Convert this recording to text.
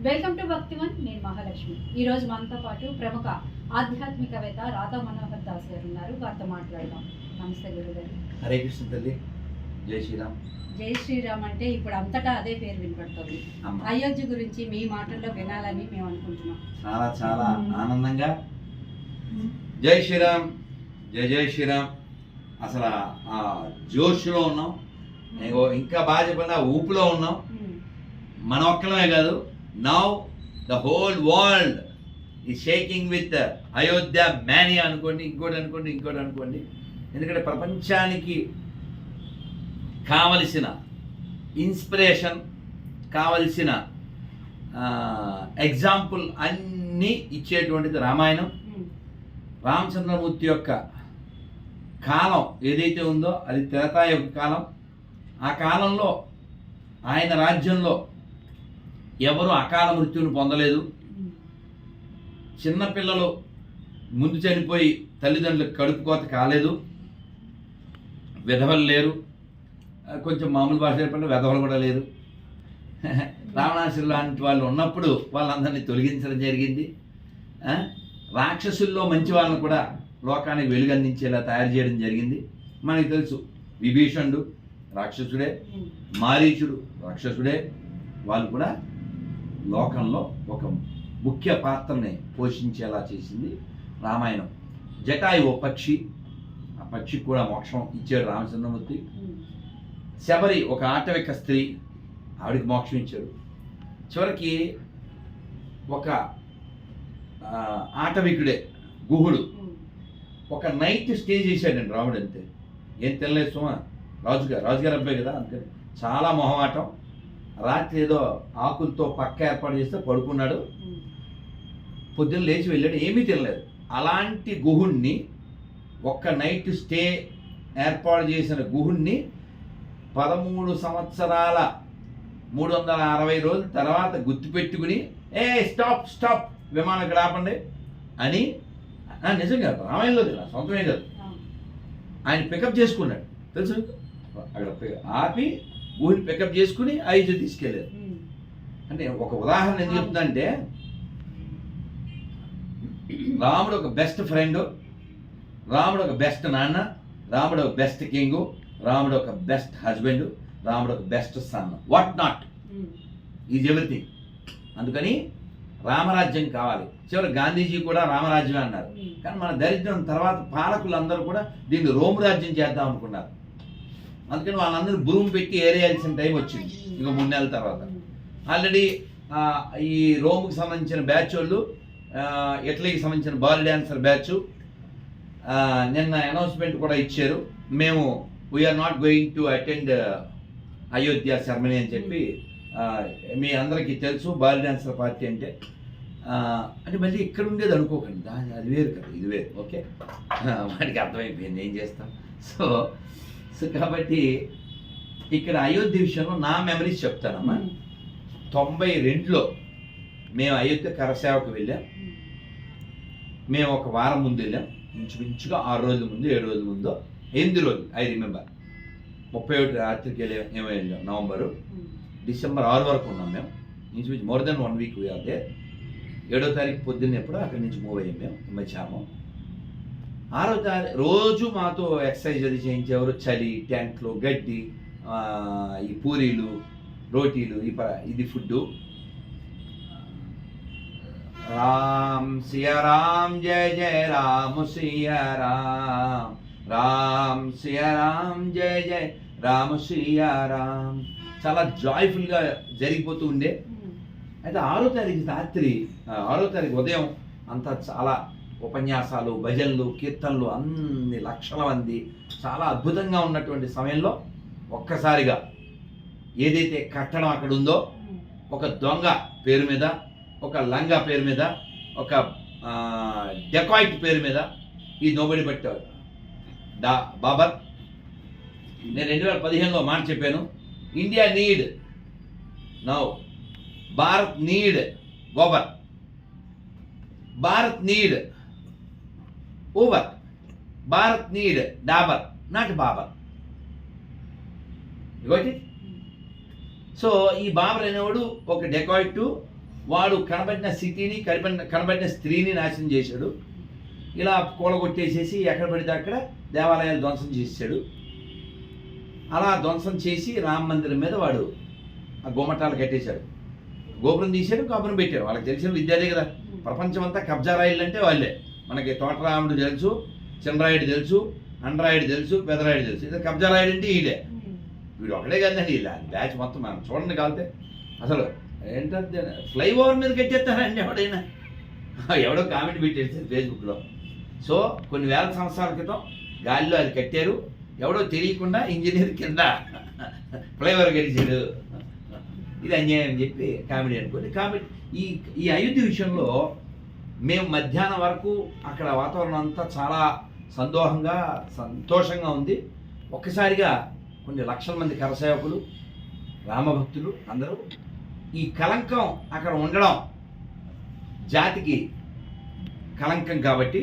Welcome to Bhaktivan నేను మహాలక్ష్మి. ఈ రోజు మనతో పాటు ప్రముఖ ఆధ్యాత్మికవేత్త రాధా మనోహర్ దాస్ గారు ఉన్నారు. వారితో మాట్లాడదాం. నమస్తే గురుగారు. హరే కృష్ణ తల్లి. జై శ్రీరామ్. జై శ్రీరామ్ అంటే ఇప్పుడు అంతటా అదే పేరు వినపడుతుంది. అయోధ్య గురించి మీ మాటల్లో వినాలని మేము అనుకుంటున్నాం. చాలా చాలా ఆనందంగా. జై శ్రీరామ్. జై జై శ్రీరామ్. అసలు ఆ జోష్లో ఉన్నాం. ఇంకో బాగా చెప్పిన ఊపులో ఉన్నాం. మన ఒక్కలమే కాదు now the whole world is shaking with Ayodhya mania అనుకోండి ఇంకోటి అనుకోండి ఇంకోటి అనుకోండి. ఎందుకంటే ప్రపంచానికి కావలసిన ఇన్స్పిరేషన్ కావలసిన ఎగ్జాంపుల్ అన్నీ ఇచ్చేటువంటిది రామాయణం. రామచంద్రమూర్తి యొక్క కాలం ఏదైతే ఉందో అది త్రేతాయుగ కాలం. ఆ కాలంలో ఆయన రాజ్యంలో ఎవరు అకాల మృత్యువును పొందలేదు. చిన్నపిల్లలు ముందు చనిపోయి తల్లిదండ్రులకు కడుపు కోత కాలేదు. విధవలు లేరు. కొంచెం మామూలు భాష చెప్పండి విధవలు కూడా లేరు. రావణాసులు లాంటి వాళ్ళు ఉన్నప్పుడు వాళ్ళందరినీ తొలగించడం జరిగింది. రాక్షసుల్లో మంచి వాళ్ళని కూడా లోకానికి వెలుగందించేలా తయారు చేయడం జరిగింది. మనకి తెలుసు విభీషణుడు రాక్షసుడే మారీచుడు రాక్షసుడే. వాళ్ళు కూడా లోకంలో ఒక ముఖ్య పాత్రని పోషించేలా చేసింది రామాయణం. జటాయు ఓ పక్షి ఆ పక్షికి కూడా మోక్షం ఇచ్చాడు రామచంద్రమూర్తి. శబరి ఒక ఆటవిక స్త్రీ ఆవిడికి మోక్షం ఇచ్చాడు. చివరికి ఒక ఆటవికుడే గుహుడు. ఒక నైట్ స్టే చేశాడండి రాముడు అంతే. ఏం తెలియలేదు సుమా? రాజుగారు రాజుగారు అబ్బాయి కదా అందుకని. చాలా మొహమాటం. రాత్రి ఏదో ఆకులతో పక్క ఏర్పాటు చేస్తే పడుకున్నాడు. పొద్దున్న లేచి వెళ్ళాడు. ఏమీ తినలేదు. అలాంటి గుహుణ్ణి ఒక్క నైట్ స్టే ఏర్పాటు చేసిన గుహుణ్ణి పదమూడు సంవత్సరాల మూడు వందల అరవై రోజుల తర్వాత గుర్తుపెట్టుకుని ఏ స్టాప్ స్టాప్ విమానం ఇక్కడ ఆపండి అని ఆ, నిజంగా రామాయణంలో నా సొంతమే కాదు. ఆయన పికప్ చేసుకున్నాడు. తెలుసు? అక్కడ ఆపి ఊరిని పికప్ చేసుకుని ఐదు తీసుకెళ్ళారు. అంటే ఒక ఉదాహరణ ఎందుకు చెప్తుందంటే రాముడు ఒక బెస్ట్ ఫ్రెండ్ రాముడు ఒక బెస్ట్ నాన్న రాముడు ఒక బెస్ట్ కింగ్ రాముడు ఒక బెస్ట్ హస్బెండ్ రాముడు ఒక best son what not is everything అందుకని రామరాజ్యం కావాలి. చివరి గాంధీజీ కూడా రామరాజ్యం అన్నారు. కానీ మన దరిద్రం తర్వాత పాలకులందరూ కూడా దీన్ని రోమ్ రాజ్యం చేద్దాం అనుకున్నారు. అందుకని వాళ్ళందరూ భూమి పెట్టి ఏరేయాల్సిన టైం వచ్చింది. ఇంకో మూడు నెలల తర్వాత. ఆల్రెడీ ఈ రోమ్కి సంబంధించిన బ్యాచ్ వాళ్ళు ఇటలీకి సంబంధించిన బాల్ డ్యాన్సర్ బ్యాచ్ నిన్న అనౌన్స్మెంట్ కూడా ఇచ్చారు. మేము we are not going to attend Ayodhya ceremony అని చెప్పి మీ అందరికీ తెలుసు బాల్ డాన్సర్ పార్టీ అంటే అంటే మళ్ళీ ఇక్కడ ఉండేది అనుకోకండి. దాని అది వేరు కదా ఇది వేరు ఓకే? వాడికి అర్థమైపోయింది ఏం చేస్తాం? సో సో కాబట్టి ఇక్కడ అయోధ్య విషయంలో నా మెమరీస్ చెప్తానమ్మా. తొంభై రెండులో మేము అయోధ్య కరసేవకు వెళ్ళాం. మేము ఒక వారం ముందు వెళ్ళాం. ఇంచుమించుగా ఆరు రోజుల ముందు ఏడు రోజుల ముందు ఎనిమిది రోజులు ఐ రిమెంబర్ ముప్పై ఒకటి రాత్రికి వెళ్ళి ఏమో వెళ్ళాం నవంబరు. డిసెంబర్ ఆరు వరకు ఉన్నాం మేము. ఇంచుమించు మోర్ దెన్ వన్ వీక్ అదే ఏడో తారీఖు పొద్దున్న ఎప్పుడు అక్కడి నుంచి మూవ్ అయ్యాం మేము మధ్యాహ్నం ఆరో తారీఖు రోజు మాతో ఎక్సర్సైజ్ అది చేయించేవారు చలి ట్యాంక్లో గడ్డి ఈ పూరీలు రోటీలు ఈ ప- ఇది ఫుడ్డు. రామ్ సియ రామ్ జయ జయ రామ్ సియ రామ్. రామ్ సియ రామ్ జయ జయ రామ్ సియ రామ్. చాలా జాయ్ఫుల్గా జరిగిపోతూ ఉండే. అయితే ఆరో తారీఖు రాత్రి ఆరో తారీఖు ఉదయం అంతా చాలా ఉపన్యాసాలు భజనలు కీర్తనలు అన్ని లక్షల మంది చాలా అద్భుతంగా ఉన్నటువంటి సమయంలో ఒక్కసారిగా ఏదైతే కట్టడం అక్కడ ఉందో ఒక దొంగ పేరు మీద ఒక లంగా పేరు మీద ఒక డెకాయిట్ పేరు మీద ఈ నోబడి పెట్టారు డా బాబర్ నేను రెండు వేల పదిహేనులో మాట చెప్పాను. India need now Bharat need gobar Bharat need Uber Bharat need Dabur not Babur ఇవ్వటి so ఈ బాబర్ అనేవాడు ఒక డెకాయిట్ వాడు కనబడిన సిటీని కనబడిన కనబడిన స్త్రీని నాశనం చేశాడు. ఇలా కూలగొట్టేసేసి ఎక్కడ పడితే అక్కడ దేవాలయాలు ధ్వంసం చేశాడు అలా ధ్వంసం చేసి రామ మందిరం మీద వాడు ఆ గోమటాలు కట్టేశాడు. గోపురం తీశాడు గోపురం పెట్టారు. వాళ్ళకి తెలిసిన విద్యాలే కదా. ప్రపంచం అంతా కబ్జా రాయిలు అంటే వాళ్ళే. మనకి తోటరాముడు తెలుసు చిన్నరాయుడు తెలుసు అండ్రాయిడ్ తెలుసు పెదరాయుడు తెలుసు. ఇది కబ్జా రాయుడు అంటే వీడే వీడు ఒకడే కదండి ఇలా బ్యాచ్ మొత్తం మనం చూడండి కాలితే అసలు ఏంటంటే ఫ్లైఓవర్ మీద కట్టేస్తారండి ఎవడైనా. ఎవడో కామెంట్ పెట్టేస్తారు ఫేస్బుక్లో. సో కొన్ని వేల సంవత్సరాల క్రితం గాలిలో అది కట్టారు. ఎవడో తెలియకుండా ఇంజనీర్ కింద ఫ్లైఓవర్ గడిచాడు. ఇది అన్యాయం అని చెప్పి కామెడీ అనుకోండి. కామెడీ ఈ ఈ అయోధ్య విషయంలో మేము మధ్యాహ్నం వరకు అక్కడ వాతావరణం అంతా చాలా సందోహంగా సంతోషంగా ఉంది. ఒక్కసారిగా కొన్ని లక్షల మంది కరసేవకులు రామభక్తులు అందరూ ఈ కలంకం అక్కడ ఉండడం జాతికి కలంకం కాబట్టి